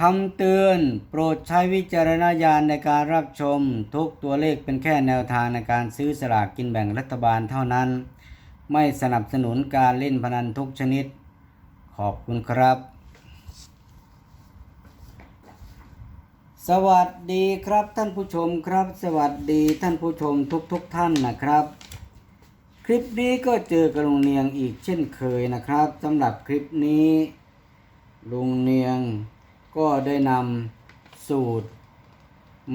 คำเตือนโปรดใช้วิจารณญาณในการรับชม ทุกตัวเลขเป็นแค่แนวทางในการซื้อสลากกินแบ่งรัฐบาลเท่านั้น ไม่สนับสนุนการเล่นพนันทุกชนิด ขอบคุณครับ สวัสดีครับท่านผู้ชมครับ สวัสดีท่านผู้ชมทุกๆทท่านนะครับ คลิปนี้ก็เจอกับลุงเนียงอีกเช่นเคยนะครับสำหรับคลิปนี้ลุงเนียง ก็ได้นำสูตร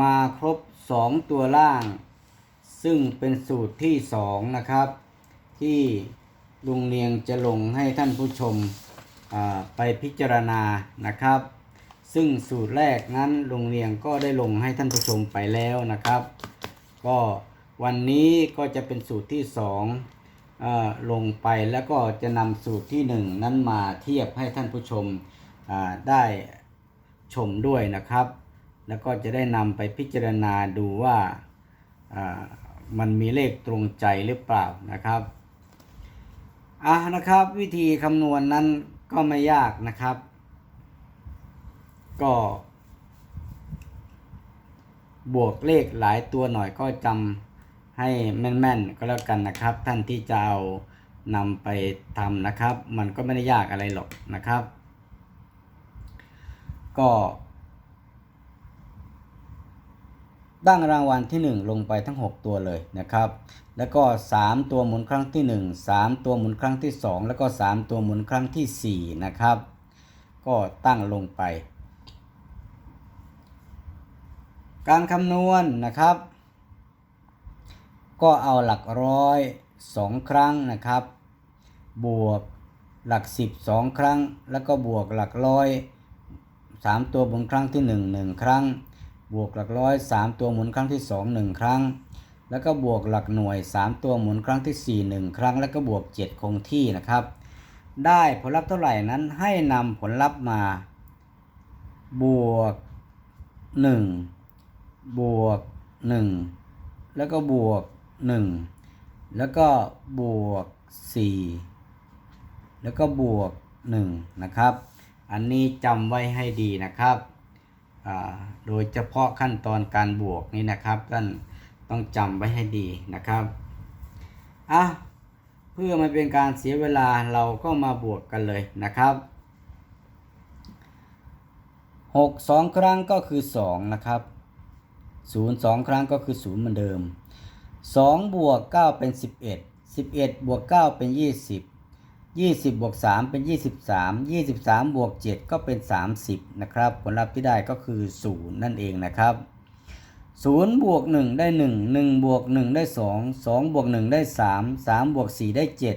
มาครบ 2 ตัวล่าง ซึ่งเป็นสูตรที่ 2 นะครับ ที่ลุงเนียงจะลงให้ท่านผู้ชมไปพิจารณานะครับ ซึ่งสูตรแรกนั้นลุงเนียงก็ได้ลงให้ท่านผู้ชมไปแล้วนะครับ ก็วันนี้ก็จะเป็นสูตรที่2เอ่อลงไปแล้วก็จะนำสูตรที่ 1 นั้นมาเทียบให้ท่านผู้ชมได้ ชมด้วยนะครับ แล้วก็จะได้นำไปพิจารณาดูว่ามันมีเลขตรงใจหรือเปล่านะครับอะนะครับวิธีคำนวณนนั้นก็ไม่ยากนะครับ ก็ บวกเลขหลายตัวหน่อยก็จำให้แม่นๆก็แล้วกันนะครับ ท่านที่จะเอานำไปทำนะครับ มันก็ไม่ได้ยากอะไรหรอกนะครับ ก็ตั้งรางวัลที่ 1 ลงไปทั้ง 6 ตัวเลยนะครับ แล้วก็ 3 ตัวหมุนครั้งที่ 1 3 ตัวหมุนครั้งที่ 2 แล้วก็ 3 ตัวหมุนครั้งที่ 4 นะครับ ก็ตั้งลงไป การคำนวณนะครับ ก็เอาหลักร้อยสองครั้งนะครับ บวกหลักสิบสองครั้ง แล้วก็บวกหลักร้อย สามตัวหมุนครั้งที่หนึ่งหนึ่งครั้ง บวกหลักร้อยสามตัวหมุนครั้งที่สองหนึ่งครั้ง แล้วก็บวกหลักหน่วยสามตัวหมุนครั้งที่สี่หนึ่งครั้ง แล้วก็บวกเจ็ดคงที่นะครับ ได้ผลลัพธ์เท่าไหร่นั้นให้นำผลลัพธ์มา บวกหนึ่งบวก1แล้วก็บวก1แล้วก็บวก4แล้วก็บวก1นะครับ อันนี้จำไว้ให้ดีนะครับโดยเฉพาะขั้นตอนการบวกนี่นะครับท่านต้องจำไว้ให้ดีนะครับอะเพื่อไม่เป็นการเสียเวลาเราก็มาบวกกันเลยนะครับ6 2 ครั้งก็คือ 2 นะครับศูนย์สองครั้งก็คือศูนย์เหมือนเดิมสองบวกเก้าเป็นสิบเอ็ดสิบเอ็ดบวกเก้าเป็นยี่ สิบยี่สิบบวกสามเป็นยี่สิบสามยี่สิบสามบวกเจ็ดก็เป็นสามสิบนะครับ ผลลัพธ์ที่ได้ก็คือศูนย์นั่นเองนะครับศูนย์บวกหนึ่งได้หนึ่งหนึ่งบวกหนึ่งได้สองสองบวกหนึ่งได้สามสามบวกสี่ได้เจ็ด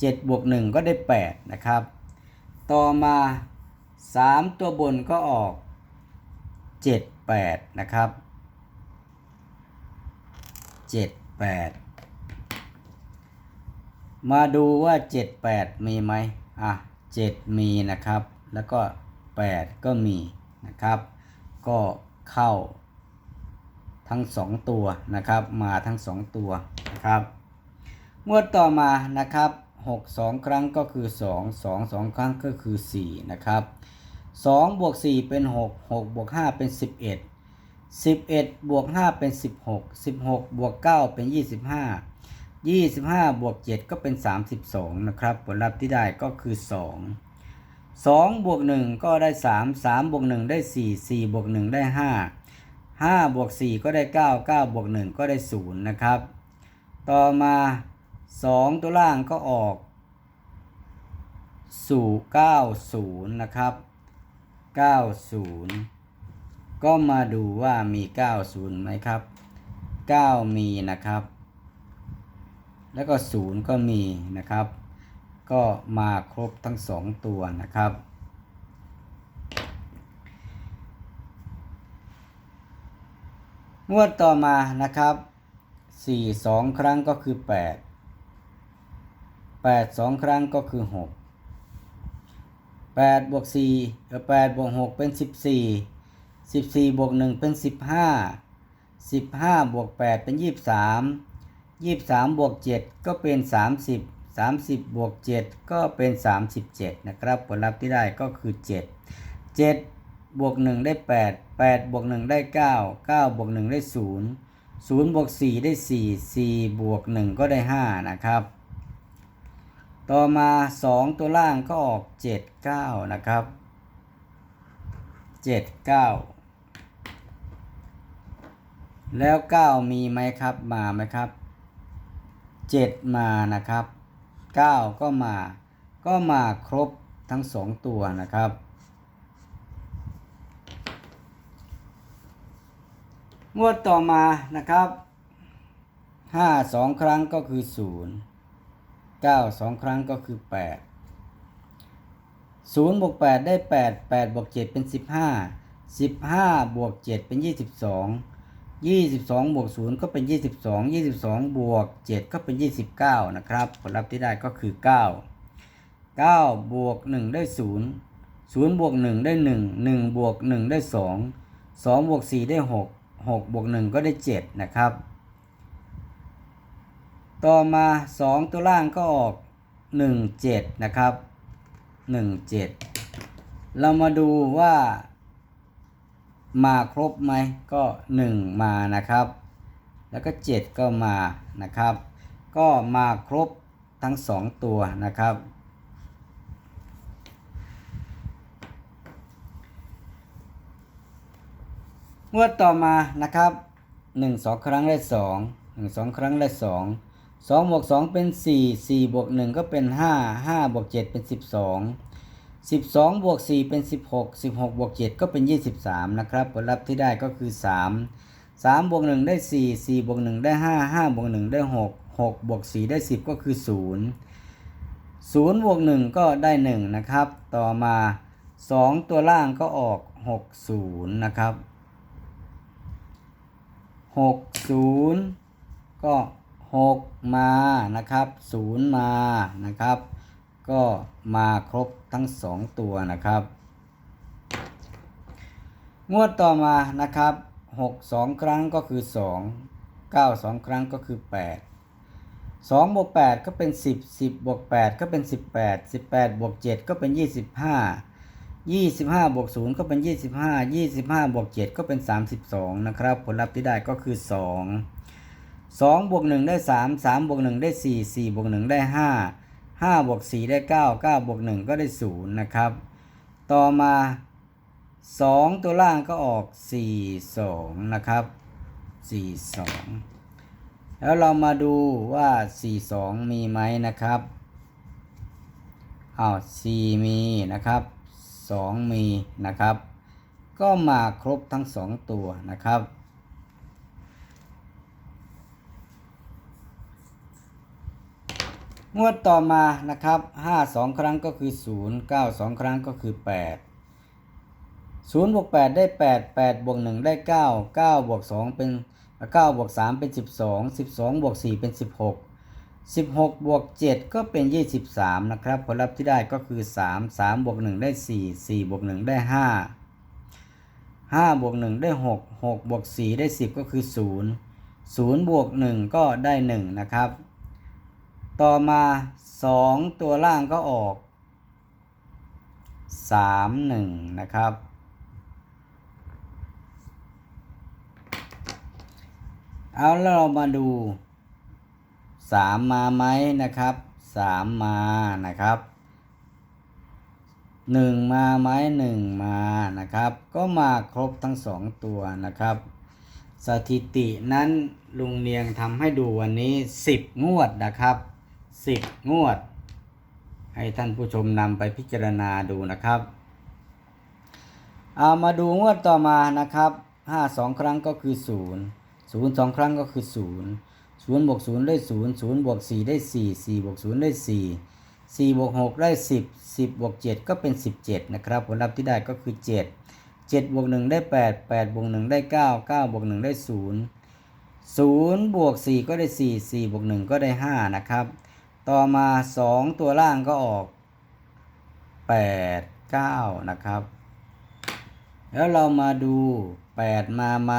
เจ็ดบวกหนึ่งก็ได้แปดนะครับ ต่อมาสามตัวบนก็ออกเจ็ดแปดนะครับเจ็ดแปด มาดูว่าเจ็ดแปดมีไหมอะเจ็ดมีนะครับ แล้วก็แปดก็มีนะครับ ก็เข้าทั้งสองตัวนะครับ มาทั้งสองตัวนะครับงวดต่อมานะครับหกสองครั้งก็คือสองสองสองครั้งก็คือสี่นะครับสองบวกสี่เป็นหกหกบวกห้าเป็นสิบเอ็ด11 บวก 5 เป็น 16 16 บวก 9 เป็น 25 25 บวก 7 ก็เป็น 32 นะครับ ผลลัพธ์ที่ได้ก็คือ 2 2 บวก 1 ก็ได้ 3 3 บวก 1 ได้ 4 4 บวก 1 ได้ 5 5 บวก 4 ก็ได้ 9 9 บวก 1 ก็ได้ 0 นะครับ ต่อมา 2 ตัวล่างก็ออก สู่90 นะครับ 90 ก็มาดูว่ามี 90ไหมครับ 9 มีนะครับ แล้วก็0ก็มีนะครับ ก็มาครบทั้ง2ตัวนะครับ งวดต่อมานะครับ4 2 ครั้งก็คือ 8 8 2 ครั้งก็คือ 6 8 บวก4เออ8บวก 6 เป็น 14สิบสี่บวกหนึ่งเป็นสิบห้าสิบห้าบวกแปดเป็นยี่สิบสาม ยี่สิบสามบวกเจ็ดก็เป็นสามสิบสามสิบบวกเจ็ดก็เป็นสามสิบเจ็ดนะครับ ผลลัพธ์ที่ได้ก็คือเจ็ดเจ็ดบวกหนึ่งได้แปดแปดบวกหนึ่งได้เก้าเก้าบวกหนึ่งได้ศูนย์ศูนย์บวกสี่ได้สี่สี่บวกหนึ่งก็ได้ห้านะครับ ต่อมาสองตัวล่างก็ออกเจ็ดเก้านะครับเจ็ดเก้าแล้วเก้ามีไหมครับ มาไหมครับ เจ็ดมานะครับเก้าก็มา ก็มาครบทั้งสองตัวนะครับ งวดต่อมานะครับห้าสองครั้งก็คือศูนย์เก้าสองครั้งก็คือแปดศูนย์บวกแปดได้แปดแปดบวกเจ็ดเป็นสิบห้าสิบห้าบวกเจ็ดเป็นยี่สิบสอง ยี่สิบสองบวกศูนย์ก็เป็นยี่สิบสองยี่สิบสองบวกเจ็ดก็เป็นยี่สิบเก้านะครับผลลัพธ์ที่ได้ก็คือเก้าเก้าบวกหนึ่งได้ศูนย์ศูนย์บวกหนึ่งได้หนึ่งหนึ่งบวกหนึ่งได้สองสองบวกสี่ได้หกหกบวกหนึ่งก็ได้เจ็ดนะครับ ต่อมาสองตัวล่างก็ออกหนึ่งเจ็ดนะครับหนึ่งเจ็ดเรามาดูว่า มาครบไหมก็หนึ่งมานะครับ แล้วก็เจ็ดก็มานะครับ ก็มาครบทั้งสองตัวนะครับ งวดต่อมานะครับหนึ่งสองครั้งได้สองหนึ่งสองครั้งได้สองสองบวกสองเป็นสี่สี่บวกหนึ่งก็เป็นห้าห้าบวกเจ็ดเป็นสิ บสองสิบสองบวกสี่เป็นสิบหกสิบหกบวกเจ็ดก็เป็นยี่สิบสามนะครับ ผลลัพธ์ที่ได้ก็คือสามสามบวกหนึ่งได้สี่สี่บวกหนึ่งได้ห้าห้าบวกหนึ่งได้หกหกบวกสี่ได้สิบก็คือศูนย์ศูนย์บวกหนึ่งก็ได้หนึ่งนะครับ ต่อมาสองตัวล่างก็ออกหกศูนย์นะครับหกศูนย์ก็หกมา นะครับศูนย์มา นะครับ ก็มาครบทั้งสองตัวนะครับ งวดต่อมานะครับหกสองครั้งก็คือสองเก้าสองครั้งก็คือแปดสองบวกแปดก็เป็นสิบสิบบวกแปดก็เป็นสิบแปดสิบแปดบวกเจ็ดก็เป็นยี่สิบห้ายี่สิบห้าบวกศูนย์ก็เป็นยี่สิบห้ายี่สิบห้าบวกเจ็ดก็เป็นสามสิบสองนะครับ ผลลัพธ์ที่ได้ก็คือสองสองบวกหนึ่งได้สามสามบวกหนึ่งได้สี่สี่บวกหนึ่งได้ห้าห้าบวกสี่ได้เก้าเก้าบวกหนึ่งก็ได้ศูนย์นะครับ ต่อมาสองตัวล่างก็ออกสี่สองนะครับสี่สองแล้วเรามาดูว่าสี่สองมีไหมนะครับอ้าวสี่มีนะครับสองมีนะครับ ก็มาครบทั้งสองตัวนะครับ งวดต่อมานะครับห้าสองครั้งก็คือศูนย์เก้าสองครั้งก็คือแปดศูนย์บวกแปดได้แปดแปดบวกหนึ่งได้เก้าเก้าบวกสองเป็นเก้าบวกสามเป็นสิบสองสิบสองบวกสี่เป็นสิบหกสิบหกบวกเจ็ดก็เป็นยี่สิบสามนะครับ ผลลัพธ์ที่ได้ก็คือสามสามบวกหนึ่งได้สี่สี่บวกหนึ่งได้ห้าห้าบวกหนึ่งได้หกหกบวกสี่ได้สิบก็คือศูนย์ศูนย์บวกหนึ่งก็ได้หนึ่งนะครับ ต่อมาสองตัวล่างก็ออกสามหนึ่งนะครับเอาแล้วเรามาดูสามมาไหมนะครับสามมานะครับหนึ่งมาไหมหนึ่งมานะครับ ก็มาครบทั้งสองตัวนะครับ สถิตินั้นลุงเนียงทำให้ดูวันนี้สิบงวดนะครับ สิบงวด ให้ท่านผู้ชมนำไปพิจารณาดูนะครับเอามาดูงวดต่อมานะครับห้าสองครั้งก็คือศูนย์ศูนย์สองครั้งก็คือศูนย์ศูนย์บวกศูนย์ได้ศูนย์ศูนย์บวกสี่ได้สี่สี่บวกศูนย์ได้สี่สี่บวกหกได้สิบสิบบวกเจ็ดก็เป็นสิบเจ็ดนะครับ ผลลัพธ์ที่ได้ก็คือเจ็ดเจ็ดบวกหนึ่งได้แปดแปดบวกหนึ่งได้เก้าเก้าบวกหนึ่งได้ศูนย์ศูนย์บวกสี่ก็ได้สี่สี่บวกหนึ่งก็ได้ห้านะครับ ต่อมาสองตัวล่างก็ออกแปดเก้านะครับ แล้วเรามาดูแปดมาไหม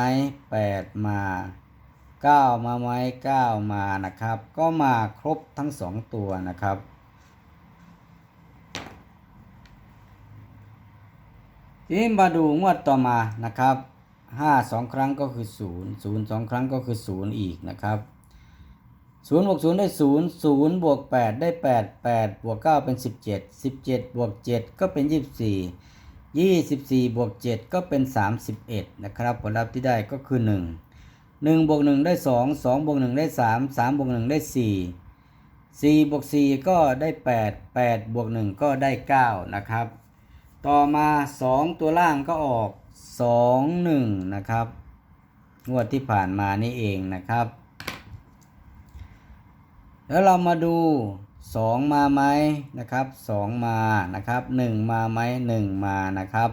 แปดมาเก้ามาไหมเก้ามานะครับ ก็มาครบทั้งสองตัวนะครับทีนี้มาดูงวดต่อมานะครับห้าสองครั้งก็คือศูนย์ศูนย์สองครั้งก็คือศูนย์อีกนะครับ ศูนย์บวกศูนย์ได้ศูนย์ศูนย์บวกแปดได้แปดแปดบวกเก้าเป็นสิบเจ็ดสิบเจ็ดบวกเจ็ดก็เป็นยี่สิบสี่ยี่สิบสี่บวกเจ็ดก็เป็นสามสิบเอ็ดนะครับผลลัพธ์ที่ได้ก็คือหนึ่งหนึ่งบวกหนึ่งได้สองสองบวกหนึ่งได้สามสามบวกหนึ่งได้สี่สี่บวกสี่ก็ได้แปดแปดบวกหนึ่งก็ได้เก้านะครับ ต่อมาสองตัวล่างก็ออกสองหนึ่งนะครับ งวดที่ผ่านมานี่เองนะครับ แล้วเรามาดูสองมาไหมนะครับสองมานะครับหนึ่งมาไหมหนึ่งมานะครับ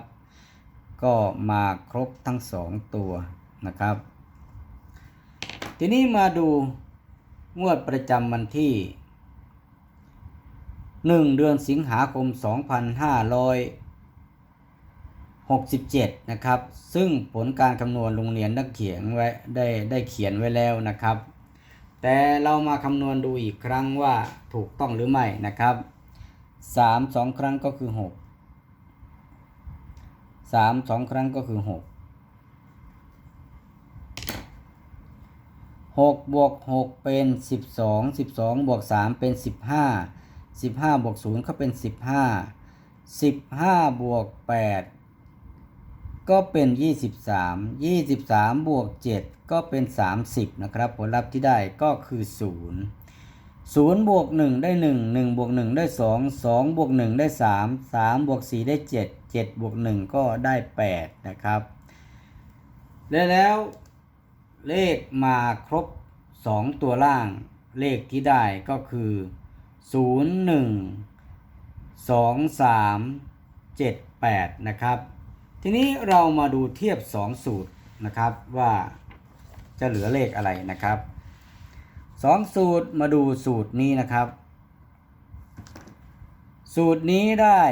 ก็มาครบทั้งสองตัวนะครับ ทีนี้มาดูงวดประจำวันที่ 1 เดือนสิงหาคม 2567 นะครับ ซึ่งผลการคำนวณโรงเรียนได้เขียนไว้ได้ได้เขียนไว้แล้วนะครับ แต่เรามาคำนวณดูอีกครั้งว่าถูกต้องหรือไม่นะครับ 3 2 ครั้งก็คือ 6 3 2 ครั้งก็คือ 6 6 บวก 6 เป็น 12 12 บวก 3 เป็น 15 15 บวก 0 ก็เป็น 15 15 บวก 8 ก็เป็น 23 23 บวก 7 ก็เป็น 30 นะครับ ผลลัพธ์ที่ได้ก็คือ 0 0บวก1ได้ 1 1บวก1ได้ 2 2บวก1ได้ 3 3บวก4ได้ 7 7บวก1ก็ได้ 8 นะครับ และแล้วเลขมาครบ 2 ตัวล่าง เลขที่ได้ก็คือ 0 1 2 3 7 8 นะครับ ทีนี้เรามาดูเทียบ 2 สูตรนะครับว่าจะเหลือเลขอะไรนะครับ 2 สูตรมาดูสูตรนี้นะครับ สูตรนี้ได้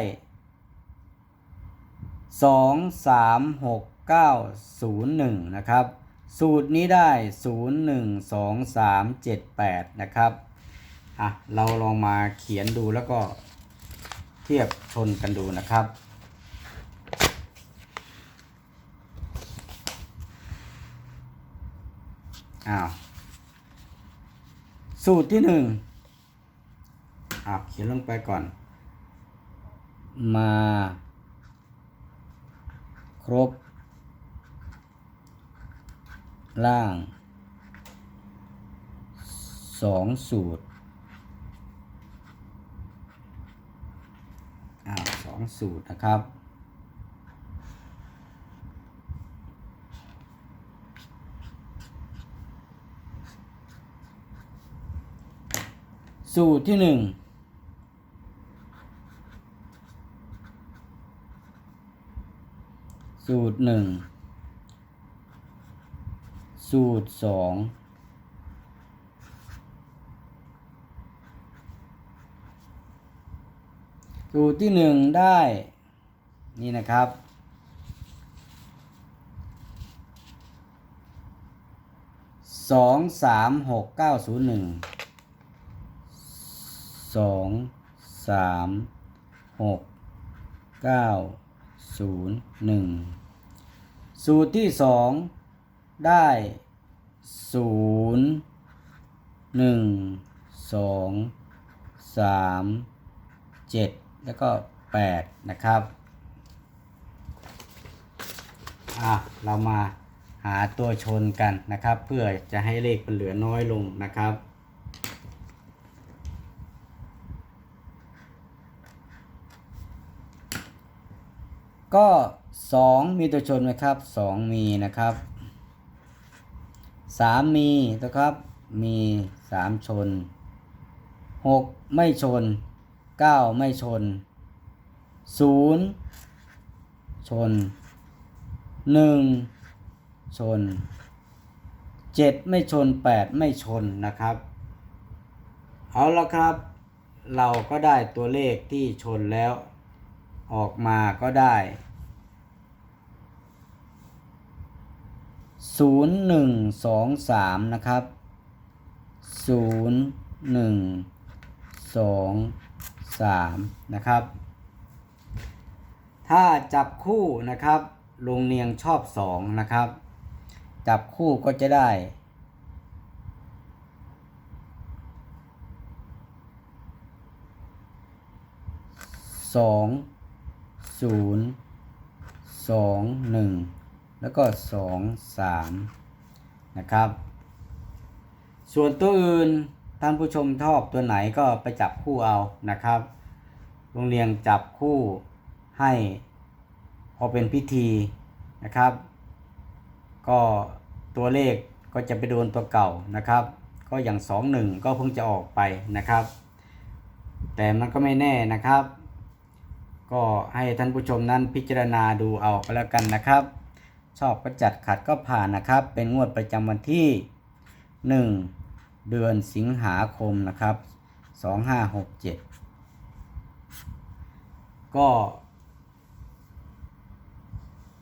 2 3 6 9 0 1 นะครับ สูตรนี้ได้ 0 1 2 3 7 8 นะครับอะเราลองมาเขียนดูแล้วก็เทียบชนกันดูนะครับ อ้าวสูตรที่หนึ่งอะเขียนลงไปก่อน มา ครบ ล่างสองสูตรอ่าสองสูตรนะครับ สูตรที่หนึ่งสูตรหนึ่งสูตรสองสูตรที่หนึ่งได้ นี่นะครับ สองสามหกเก้าศูนย์หนึ่ง สองสามหกเก้าศูนย์หนึ่งสูตรที่สองได้ศูนย์หนึ่งสองสามเจ็ดแล้วก็แปดนะครับอะเรามาหาตัวชนกันนะครับ เพื่อจะให้เลขมันเหลือน้อยลงนะครับ ก็สองมีตัวชนไหมครับสองมีนะครับสามมีนะครับมีสามชนหกไม่ชนเก้าไม่ชนศูนย์ชนหนึ่งชนเจ็ดไม่ชนแปดไม่ชนนะครับ เอาละครับ เราก็ได้ตัวเลขที่ชนแล้ว ออกมาก็ได้ศูนย์หนึ่งสองสามนะครับศูนย์หนึ่งสองสามนะครับ ถ้าจับคู่นะครับลงเนียงชอบสองนะครับ จับคู่ก็จะได้สอง ศูนย์สองหนึ่งแล้วก็สองสามนะครับ ส่วนตัวอื่นท่านผู้ชมชอบตัวไหนก็ไปจับคู่เอานะครับโรงเรียนจับคู่ให้พอเป็นพิธีนะครับ ก็ตัวเลขก็จะไปโดนตัวเก่านะครับ ก็อย่างสองหนึ่งก็เพิ่งจะออกไปนะครับ แต่มันก็ไม่แน่นะครับ ก็ให้ท่านผู้ชมนั้นพิจารณาดูเอาก็แล้วกันนะครับ ชอบก็จัดขัดก็ผ่านนะครับ เป็นงวดประจำวันที่ 1 เดือนสิงหาคมนะครับ 2567 ก็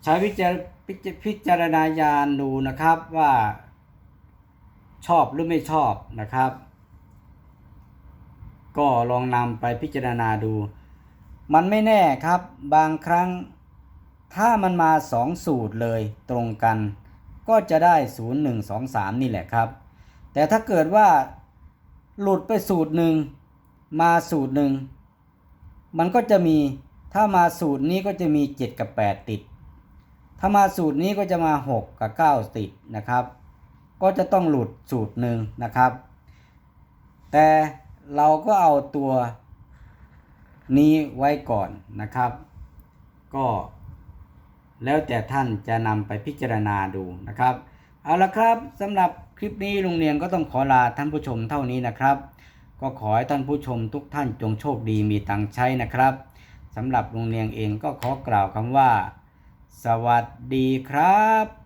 ใช้วิจารพิจพิจารณญาณดูนะครับว่าชอบหรือไม่ชอบนะครับ ก็ลองนำไปพิจารณาดู มันไม่แน่ครับ บางครั้ง ถ้ามันมาสองสูตรเลยตรงกัน ก็จะได้ 0 1 2 3 นี่แหละครับ แต่ถ้าเกิดว่าหลุดไปสูตรหนึ่งมาสูตรหนึ่งมันก็จะมีถ้ามาสูตรนี้ก็จะมี 7 กับ 8 ติด ถ้ามาสูตรนี้ก็จะมา 6 กับ 9 ติดนะครับ ก็จะต้องหลุดสูตรหนึ่งนะครับ แต่เราก็เอาตัว นี้ไว้ก่อนนะครับ ก็แล้วแต่ท่านจะนำไปพิจารณาดูนะครับ เอาละครับสำหรับคลิปนี้ลุงเนียงก็ต้องขอลาท่านผู้ชมเท่านี้นะครับ ก็ขอให้ท่านผู้ชมทุกท่านจงโชคดีมีตังใช้นะครับสำหรับลุงเนียงเองก็ขอกล่าวคำว่า สวัสดีครับ